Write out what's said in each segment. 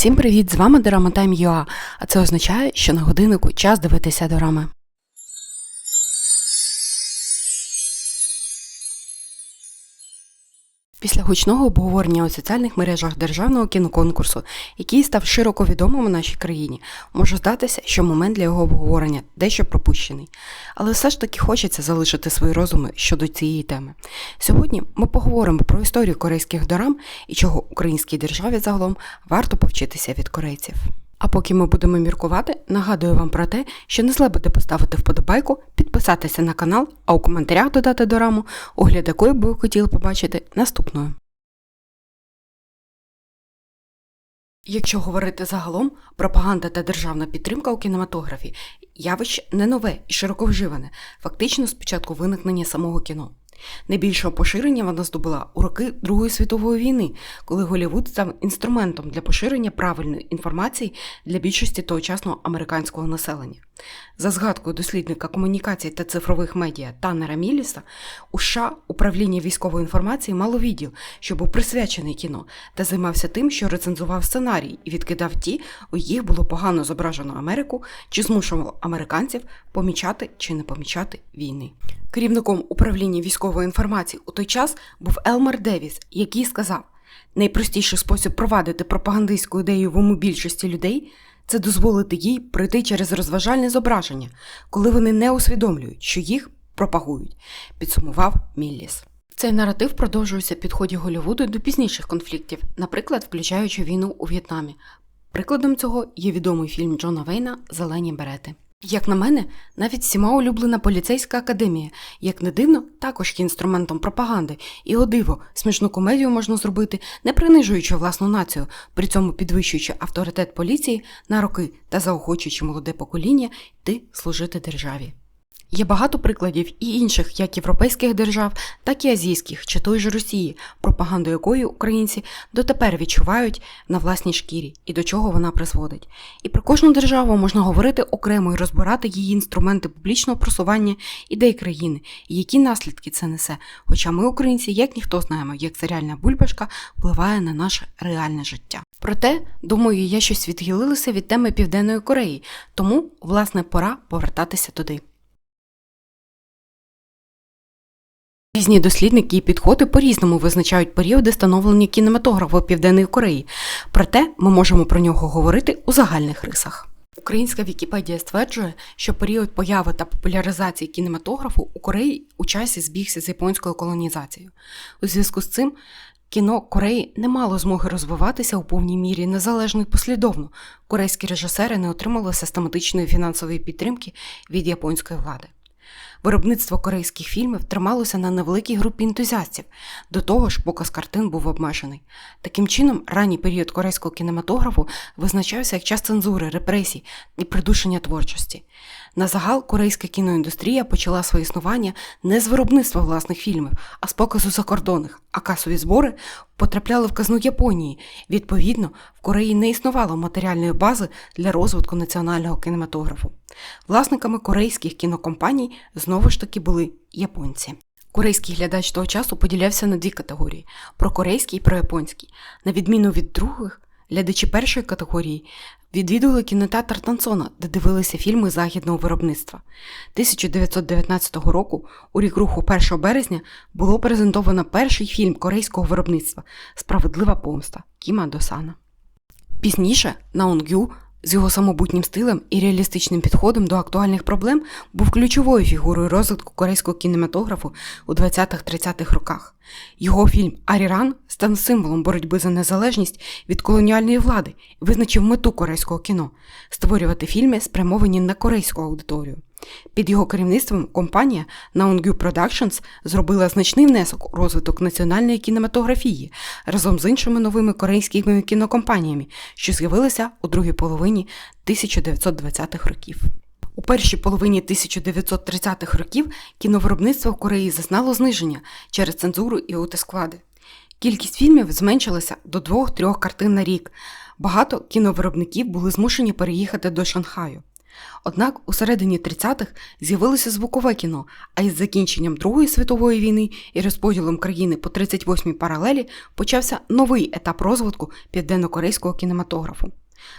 Всім привіт! З вами Дорама Time а це означає, що на годиннику час дивитися дорами. Після гучного обговорення у соціальних мережах державного кіноконкурсу, який став широко відомим у нашій країні, може здатися, що момент для його обговорення дещо пропущений. Але все ж таки хочеться залишити свої розуми щодо цієї теми. Сьогодні ми поговоримо про історію корейських дорам і чого українській державі загалом варто повчитися від корейців. А поки ми будемо міркувати, нагадую вам про те, що не зле буде поставити вподобайку, підписатися на канал, а у коментарях додати дораму, огляд якої би ви хотіли побачити наступною. Якщо говорити загалом, пропаганда та державна підтримка у кінематографі явище не нове і широко вживане, фактично з початку виникнення самого кіно. Найбільшого поширення вона здобула у роки Другої світової війни, коли Голівуд став інструментом для поширення правильної інформації для більшості тогочасного американського населення. За згадкою дослідника комунікацій та цифрових медіа Таннера Міліса, у США управління військової інформації мало відділ, що був присвячений кіно, та займався тим, що рецензував сценарій і відкидав ті, у яких було погано зображено Америку, чи змушував американців помічати чи не помічати війни. Керівником управління військової інформації у той час був Елмер Девіс, який сказав: найпростіший спосіб провадити пропагандистську ідею в уму більшості людей це дозволити їй пройти через розважальне зображення, коли вони не усвідомлюють, що їх пропагують, підсумував Мілліс. Цей наратив продовжується в підході Голлівуду до пізніших конфліктів, наприклад, включаючи війну у В'єтнамі. Прикладом цього є відомий фільм Джона Вейна Зелені берети. Як на мене, навіть всіма улюблена поліцейська академія, як не дивно, також є інструментом пропаганди, і о диво, смішну комедію можна зробити, не принижуючи власну націю, при цьому підвищуючи авторитет поліції на роки та заохочуючи молоде покоління йти служити державі. Є багато прикладів і інших як європейських держав, так і азійських, чи той же Росії, пропаганду якої українці дотепер відчувають на власній шкірі і до чого вона призводить. І про кожну державу можна говорити окремо і розбирати її інструменти публічного просування ідей країни, і які наслідки це несе. Хоча ми, українці, як ніхто знаємо, як серіальна бульбашка впливає на наше реальне життя. Проте, думаю, я щось відхилилася від теми Південної Кореї, тому, власне, пора повертатися туди. Різні дослідники і підходи по-різному визначають періоди становлення кінематографу Південної Кореї, проте ми можемо про нього говорити у загальних рисах. Українська Вікіпедія стверджує, що період появи та популяризації кінематографу у Кореї у часі збігся з японською колонізацією. У зв'язку з цим кіно Кореї не мало змоги розвиватися у повній мірі незалежно і послідовно. Корейські режисери не отримали систематичної фінансової підтримки від японської влади. Виробництво корейських фільмів трималося на невеликій групі ентузіастів, до того ж, показ картин був обмежений. Таким чином, ранній період корейського кінематографу визначався як час цензури, репресій і придушення творчості. На загал корейська кіноіндустрія почала своє існування не з виробництва власних фільмів, а з показу закордонних, а касові збори потрапляли в казну Японії. Відповідно, в Кореї не існувало матеріальної бази для розвитку національного кінематографу. Власниками корейських кінокомпаній знову ж таки були японці. Корейський глядач того часу поділявся на дві категорії: про корейський і про японський. На відміну від других, глядачі першої категорії відвідували кінотеатр Тансона, де дивилися фільми західного виробництва. 1919 року, у рік руху 1 березня, було презентовано перший фільм корейського виробництва Справедлива помста Кіма Досана. Пізніше на Онгю з його самобутнім стилем і реалістичним підходом до актуальних проблем був ключовою фігурою розвитку корейського кінематографу у 20-30-х роках. Його фільм Аріран став символом боротьби за незалежність від колоніальної влади і визначив мету корейського кіно створювати фільми, спрямовані на корейську аудиторію. Під його керівництвом компанія Naongyu Productions зробила значний внесок у розвиток національної кінематографії разом з іншими новими корейськими кінокомпаніями, що з'явилися у другій половині 1920-х років. У першій половині 1930-х років кіновиробництво в Кореї зазнало зниження через цензуру і утисклади. Кількість фільмів зменшилася до двох-трьох картин на рік. Багато кіновиробників були змушені переїхати до Шанхаю. Однак у середині 30-х з'явилося звукове кіно, а із закінченням Другої світової війни і розподілом країни по 38-й паралелі почався новий етап розвитку південно-корейського кінематографу.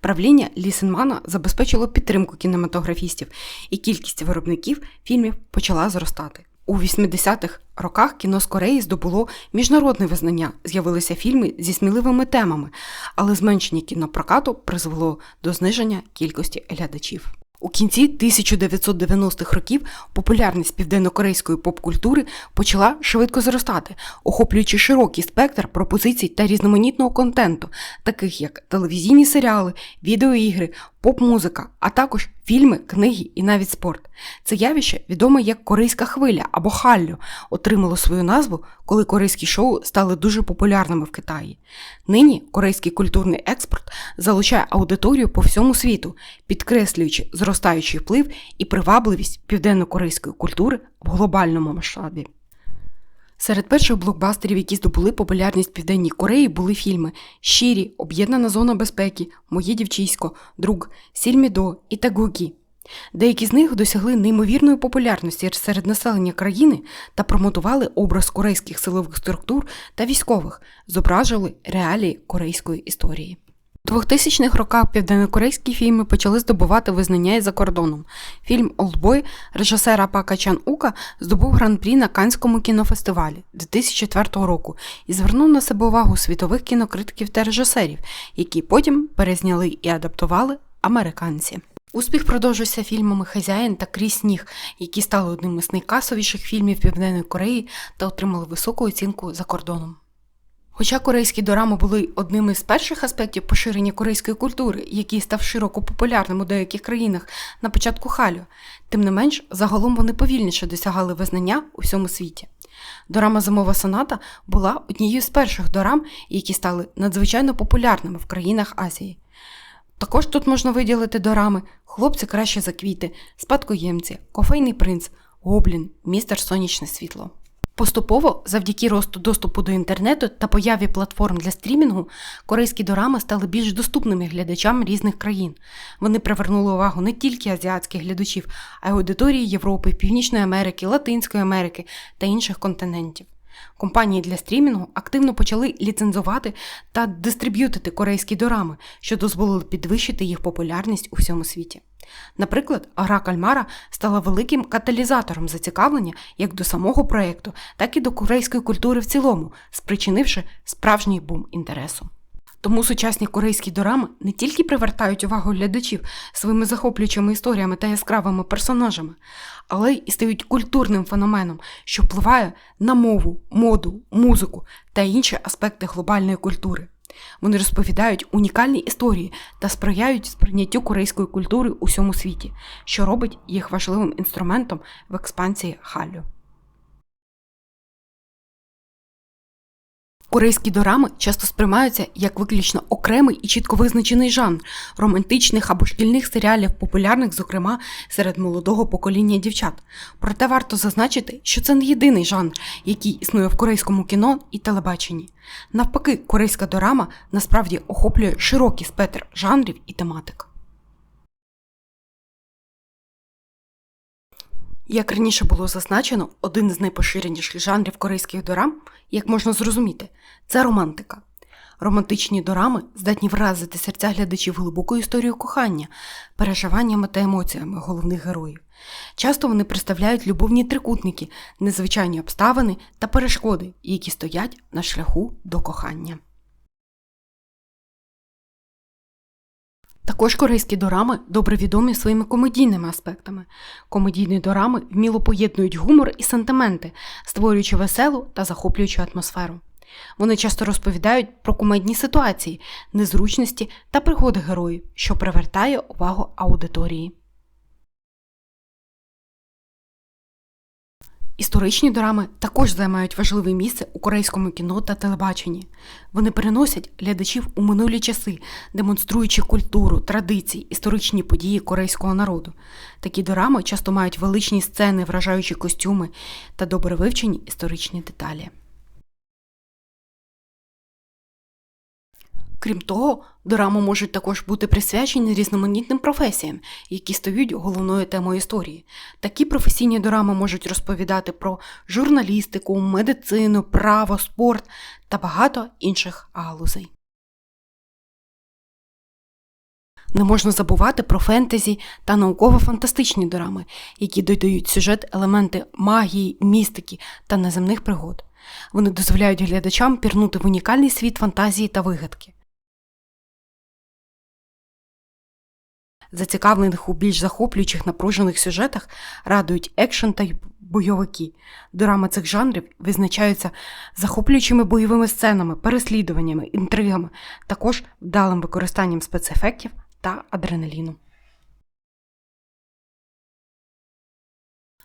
Правління Лісенмана забезпечило підтримку кінематографістів, і кількість виробників фільмів почала зростати. У 80-х роках кіно з Кореї здобуло міжнародне визнання, з'явилися фільми зі сміливими темами, але зменшення кінопрокату призвело до зниження кількості глядачів. У кінці 1990-х років популярність південно-корейської поп-культури почала швидко зростати, охоплюючи широкий спектр пропозицій та різноманітного контенту, таких як телевізійні серіали, відеоігри, поп-музика, а також фільми, книги і навіть спорт. Це явище відоме як корейська хвиля або халлю, отримало свою назву, коли корейські шоу стали дуже популярними в Китаї. Нині корейський культурний експорт залучає аудиторію по всьому світу, підкреслюючи зростаючий вплив і привабливість південно-корейської культури в глобальному масштабі. Серед перших блокбастерів, які здобули популярність в Південній Кореї, були фільми Щирі, Об'єднана зона безпеки, Моє дівчисько, Друг, Сільмідо і Тагукі. Деякі з них досягли неймовірної популярності серед населення країни та промотували образ корейських силових структур та військових, зображували реалії корейської історії. У 2000-х роках південнокорейські фільми почали здобувати визнання і за кордоном. Фільм Олдбой режисера Пака Чан Ука здобув гран-прі на Канському кінофестивалі 2004 року і звернув на себе увагу світових кінокритиків та режисерів, які потім перезняли і адаптували американці. Успіх продовжився фільмами Хазяїн та Крізь сніг, які стали одним із найкасовіших фільмів Південної Кореї та отримали високу оцінку за кордоном. Хоча корейські дорами були одним із перших аспектів поширення корейської культури, який став широко популярним у деяких країнах на початку халю, тим не менш загалом вони повільніше досягали визнання у всьому світі. Дорама Зимова соната була однією з перших дорам, які стали надзвичайно популярними в країнах Азії. Також тут можна виділити дорами Хлопці краще за квіти, спадкоємці, кофейний принц, гоблін, містер сонячне світло. Поступово, завдяки росту доступу до інтернету та появі платформ для стрімінгу, корейські дорами стали більш доступними глядачам різних країн. Вони привернули увагу не тільки азіатських глядачів, а й аудиторії Європи, Північної Америки, Латинської Америки та інших континентів. Компанії для стрімінгу активно почали ліцензувати та дистриб'ютити корейські дорами, що дозволило підвищити їх популярність у всьому світі. Наприклад, гра Кальмара стала великим каталізатором зацікавлення як до самого проєкту, так і до корейської культури в цілому, спричинивши справжній бум інтересу. Тому сучасні корейські дорами не тільки привертають увагу глядачів своїми захоплюючими історіями та яскравими персонажами, але й стають культурним феноменом, що впливає на мову, моду, музику та інші аспекти глобальної культури. Вони розповідають унікальні історії та сприяють сприйняттю корейської культури у всьому світі, що робить їх важливим інструментом в експансії Халлю. Корейські дорами часто сприймаються як виключно окремий і чітко визначений жанр романтичних або шкільних серіалів, популярних, зокрема, серед молодого покоління дівчат. Проте варто зазначити, що це не єдиний жанр, який існує в корейському кіно і телебаченні. Навпаки, корейська дорама насправді охоплює широкий спектр жанрів і тематик. Як раніше було зазначено, один з найпоширеніших жанрів корейських дорам, як можна зрозуміти, це романтика. Романтичні дорами здатні вразити серця глядачів глибокою історією кохання, переживаннями та емоціями головних героїв. Часто вони представляють любовні трикутники, незвичайні обставини та перешкоди, які стоять на шляху до кохання. Також корейські дорами добре відомі своїми комедійними аспектами. Комедійні дорами вміло поєднують гумор і сентименти, створюючи веселу та захоплюючу атмосферу. Вони часто розповідають про кумедні ситуації, незручності та пригоди героїв, що привертає увагу аудиторії. Історичні дорами також займають важливе місце у корейському кіно та телебаченні. Вони переносять глядачів у минулі часи, демонструючи культуру, традиції, історичні події корейського народу. Такі дорами часто мають величні сцени, вражаючі костюми та добре вивчені історичні деталі. Крім того, дорами можуть також бути присвячені різноманітним професіям, які стають головною темою історії. Такі професійні дорами можуть розповідати про журналістику, медицину, право, спорт та багато інших галузей. Не можна забувати про фентезі та науково-фантастичні дорами, які додають сюжет елементи магії, містики та неземних пригод. Вони дозволяють глядачам пірнути в унікальний світ фантазії та вигадки. Зацікавлених у більш захоплюючих напружених сюжетах радують екшен та й бойовики. Дорами цих жанрів визначаються захоплюючими бойовими сценами, переслідуваннями, інтригами, також вдалим використанням спецефектів та адреналіну.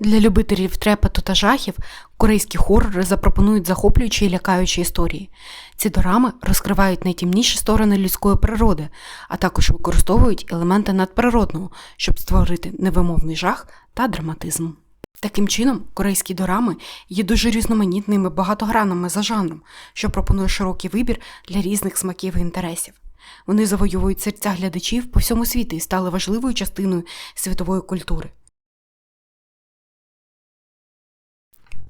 Для любителів трепету та жахів корейські хорори запропонують захоплюючі і лякаючі історії. Ці дорами розкривають найтемніші сторони людської природи, а також використовують елементи надприродного, щоб створити невимовний жах та драматизм. Таким чином, корейські дорами є дуже різноманітними багатогранними за жанром, що пропонує широкий вибір для різних смаків і інтересів. Вони завоюють серця глядачів по всьому світу і стали важливою частиною світової культури.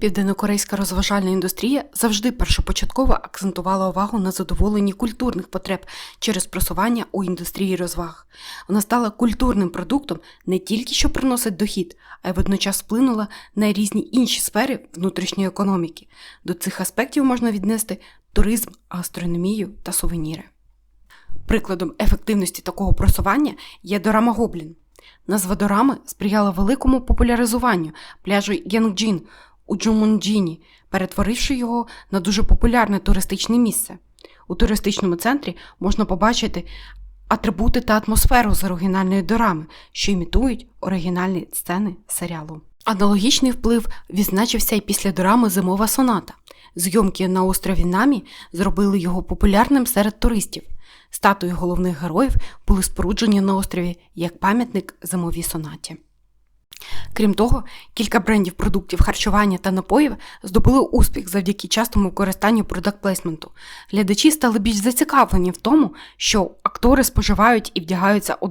Південнокорейська розважальна індустрія завжди першопочатково акцентувала увагу на задоволенні культурних потреб через просування у індустрії розваг. Вона стала культурним продуктом не тільки що приносить дохід, а й водночас вплинула на різні інші сфери внутрішньої економіки. До цих аспектів можна віднести туризм, гастрономію та сувеніри. Прикладом ефективності такого просування є дорама Гоблін. Назва дорами сприяла великому популяризуванню пляжу Янджін у Джумунджіні, перетворивши його на дуже популярне туристичне місце. У туристичному центрі можна побачити атрибути та атмосферу з оригінальної дорами, що імітують оригінальні сцени серіалу. Аналогічний вплив відзначився і після дорами Зимова соната. Зйомки на острові Намі зробили його популярним серед туристів. Статуї головних героїв були споруджені на острові як пам'ятник зимовій сонаті. Крім того, кілька брендів продуктів харчування та напоїв здобули успіх завдяки частому використанню продакт-плейсменту. Глядачі стали більш зацікавлені в тому, що актори споживають і вдягаються у.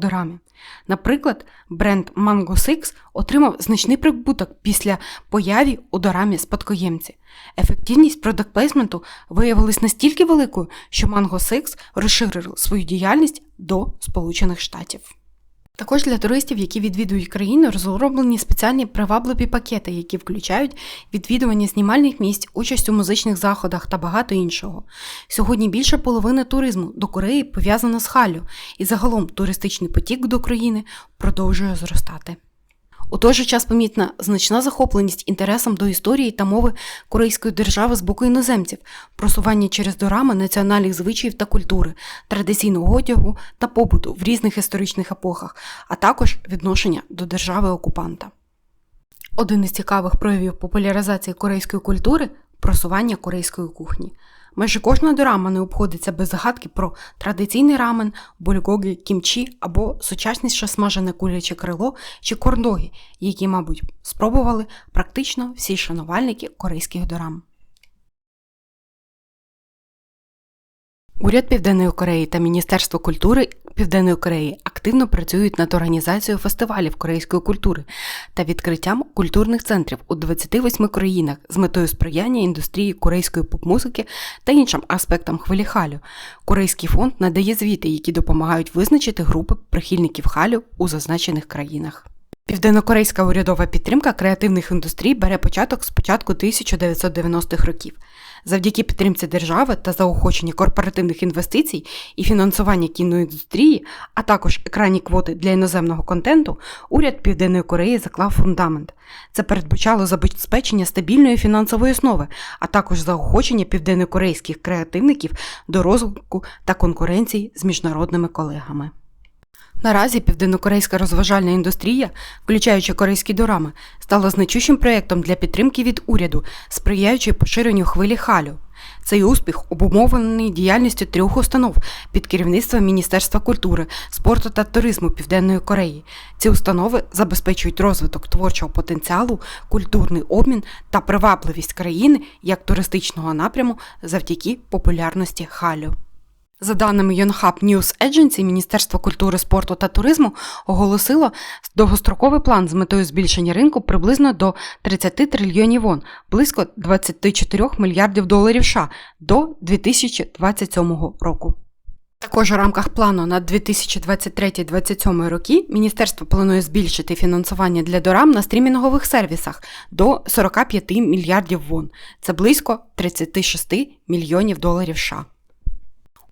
Наприклад, бренд Mango Six отримав значний прибуток після появі у дорамі спадкоємці. Ефективність продакт-плейсменту виявилась настільки великою, що Mango Six розширив свою діяльність до Сполучених Штатів. Також для туристів, які відвідують країну, розроблені спеціальні привабливі пакети, які включають відвідування знімальних місць, участь у музичних заходах та багато іншого. Сьогодні більше половини туризму до Кореї пов'язана з Халю, і загалом туристичний потік до країни продовжує зростати. У той же час помітна значна захопленість інтересом до історії та мови корейської держави з боку іноземців, просування через дорами національних звичаїв та культури, традиційного одягу та побуту в різних історичних епохах, а також відношення до держави-окупанта. Один із цікавих проявів популяризації корейської культури просування корейської кухні. Майже кожна дорама не обходиться без загадки про традиційний рамен, бульгоги, кімчі або сучасніше смажене куряче крило чи кордоги, які, мабуть, спробували практично всі шанувальники корейських дорам. Уряд Південної Кореї та Міністерство культури Південної Кореї активно працюють над організацією фестивалів корейської культури та відкриттям культурних центрів у 28 країнах з метою сприяння індустрії корейської поп-музики та іншим аспектам хвилі халю. Корейський фонд надає звіти, які допомагають визначити групи прихильників халю у зазначених країнах. Південнокорейська урядова підтримка креативних індустрій бере початок з початку 1990-х років. Завдяки підтримці держави та заохоченні корпоративних інвестицій і фінансування кіноіндустрії, а також екранні квоти для іноземного контенту, уряд Південної Кореї заклав фундамент. Це передбачало забезпечення стабільної фінансової основи, а також заохочення південнокорейських креативників до розвитку та конкуренції з міжнародними колегами. Наразі південнокорейська розважальна індустрія, включаючи корейські дорами, стала значущим проєктом для підтримки від уряду, сприяючи поширенню хвилі халю. Цей успіх обумовлений діяльністю трьох установ під керівництвом Міністерства культури, спорту та туризму Південної Кореї. Ці установи забезпечують розвиток творчого потенціалу, культурний обмін та привабливість країни як туристичного напряму завдяки популярності халю. За даними Yonhap News Agency, Міністерство культури, спорту та туризму оголосило довгостроковий план з метою збільшення ринку приблизно до 30 трильйонів вон, близько 24 мільярдів доларів США до 2027 року. Також у рамках плану на 2023-2027 роки міністерство планує збільшити фінансування для дорам на стрімінгових сервісах до 45 мільярдів вон. Це близько 36 мільйонів доларів США.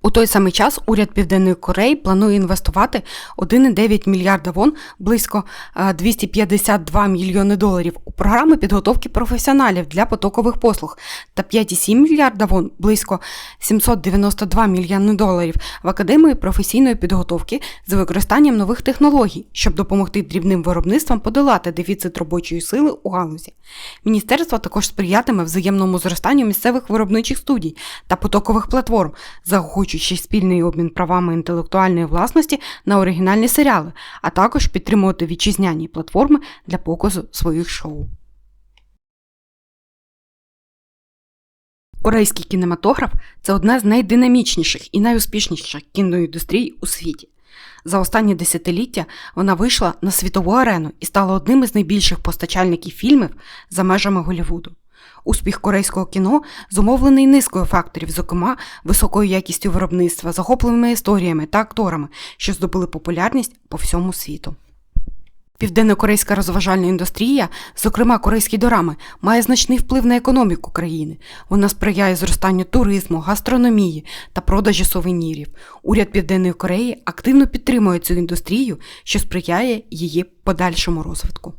У той самий час уряд Південної Кореї планує інвестувати 1,9 мільярда вон, близько е, 252 мільйони доларів у програми підготовки професіоналів для потокових послуг та 5,7 мільярда вон, близько 792 мільйони доларів в академії професійної підготовки з використанням нових технологій, щоб допомогти дрібним виробництвам подолати дефіцит робочої сили у галузі. Міністерство також сприятиме взаємному зростанню місцевих виробничих студій та потокових платформ, заохочуючи спільний обмін правами інтелектуальної власності на оригінальні серіали, а також підтримувати вітчизняні платформи для показу своїх шоу. Корейський кінематограф це одна з найдинамічніших і найуспішніших кіноіндустрій у світі. За останні десятиліття вона вийшла на світову арену і стала одним із найбільших постачальників фільмів за межами Голлівуду. Успіх корейського кіно зумовлений низкою факторів, зокрема високою якістю виробництва, захопливими історіями та акторами, що здобули популярність по всьому світу. Південно-корейська розважальна індустрія, зокрема корейські дорами, має значний вплив на економіку країни. Вона сприяє зростанню туризму, гастрономії та продажі сувенірів. Уряд Південної Кореї активно підтримує цю індустрію, що сприяє її подальшому розвитку.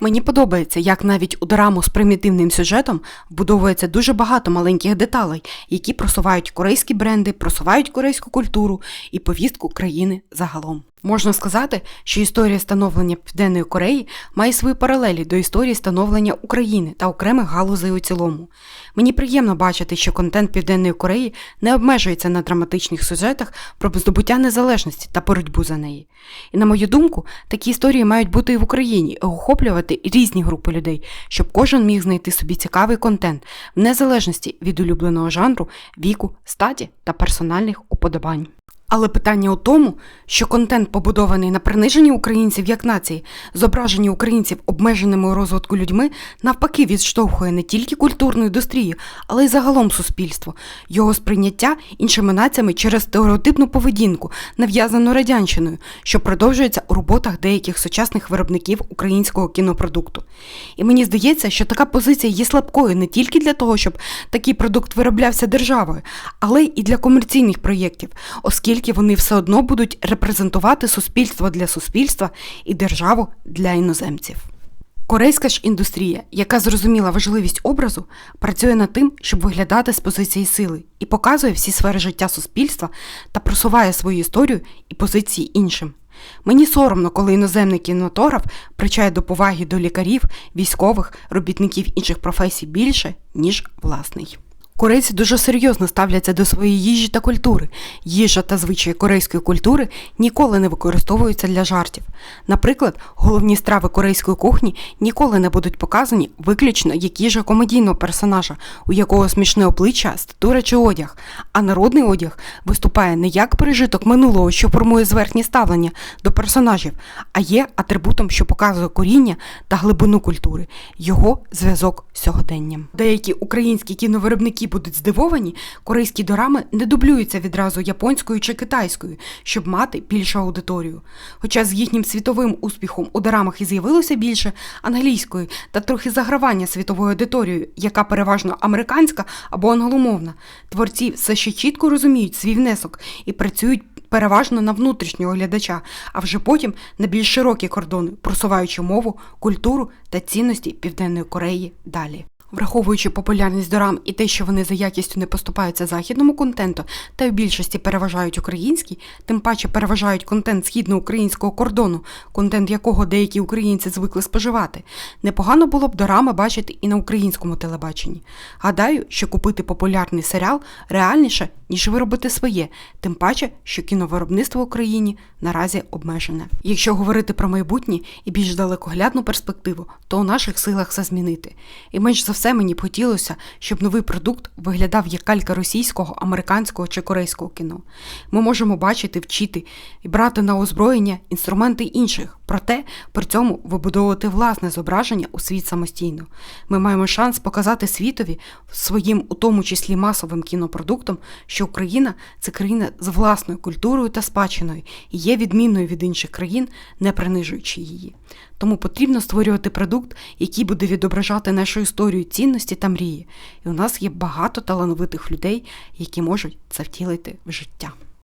Мені подобається, як навіть у драму з примітивним сюжетом вбудовується дуже багато маленьких деталей, які просувають корейські бренди, просувають корейську культуру і повістку країни загалом. Можна сказати, що історія становлення Південної Кореї має свої паралелі до історії становлення України та окремих галузей у цілому. Мені приємно бачити, що контент Південної Кореї не обмежується на драматичних сюжетах про здобуття незалежності та боротьбу за неї. І на мою думку, такі історії мають бути і в Україні, і охоплювати різні групи людей, щоб кожен міг знайти собі цікавий контент в незалежності від улюбленого жанру, віку, статі та персональних уподобань. Але питання у тому, що контент, побудований на приниженні українців як нації, зображенні українців обмеженими у розвитку людьми, навпаки відштовхує не тільки культурну індустрію, але й загалом суспільство, його сприйняття іншими націями через стереотипну поведінку, нав'язану радянщиною, що продовжується у роботах деяких сучасних виробників українського кінопродукту. І мені здається, що така позиція є слабкою не тільки для того, щоб такий продукт вироблявся державою, але й для комерційних проєктів, оскільки вони все одно будуть репрезентувати суспільство для суспільства і державу для іноземців. Корейська ж індустрія, яка зрозуміла важливість образу, працює над тим, щоб виглядати з позиції сили і показує всі сфери життя суспільства та просуває свою історію і позиції іншим. Мені соромно, коли іноземний кінематограф причає до поваги до лікарів, військових, робітників інших професій більше, ніж власний. Корейці дуже серйозно ставляться до своєї їжі та культури. Їжа та звичаї корейської культури ніколи не використовуються для жартів. Наприклад, головні страви корейської кухні ніколи не будуть показані виключно як їжа комедійного персонажа, у якого смішне обличчя, статура чи одяг, а народний одяг виступає не як пережиток минулого, що формує зверхні ставлення до персонажів, а є атрибутом, що показує коріння та глибину культури, його зв'язок з сьогоденням. Деякі українські кіновиробники будуть здивовані, корейські дорами не дублюються відразу японською чи китайською, щоб мати більшу аудиторію. Хоча з їхнім світовим успіхом у дорамах і з'явилося більше англійської та трохи загравання світовою аудиторією, яка переважно американська або англомовна, творці все ще чітко розуміють свій внесок і працюють. Переважно на внутрішнього глядача, а вже потім на більш широкі кордони, просуваючи мову, культуру та цінності Південної Кореї далі. Враховуючи популярність дорам і те, що вони за якістю не поступаються західному контенту, та в більшості переважають український, тим паче переважають контент східноукраїнського кордону, контент якого деякі українці звикли споживати, непогано було б дорами бачити і на українському телебаченні. Гадаю, що купити популярний серіал реальніше, ніж виробити своє, тим паче, що кіновиробництво в Україні наразі обмежене. Якщо говорити про майбутнє і більш далекоглядну перспективу, то у наших силах все змінити. І менш за все мені б хотілося, щоб новий продукт виглядав як калька російського, американського чи корейського кіно. Ми можемо бачити, вчити і брати на озброєння інструменти інших, проте при цьому вибудовувати власне зображення у світ самостійно. Ми маємо шанс показати світові своїм, у тому числі масовим кінопродуктом, що Україна це країна з власною культурою та спадщиною і є відмінною від інших країн, не принижуючи її. Тому потрібно створювати продукт, який буде відображати нашу історію, цінності та мрії. І у нас є багато талановитих людей, які можуть це втілити в життя.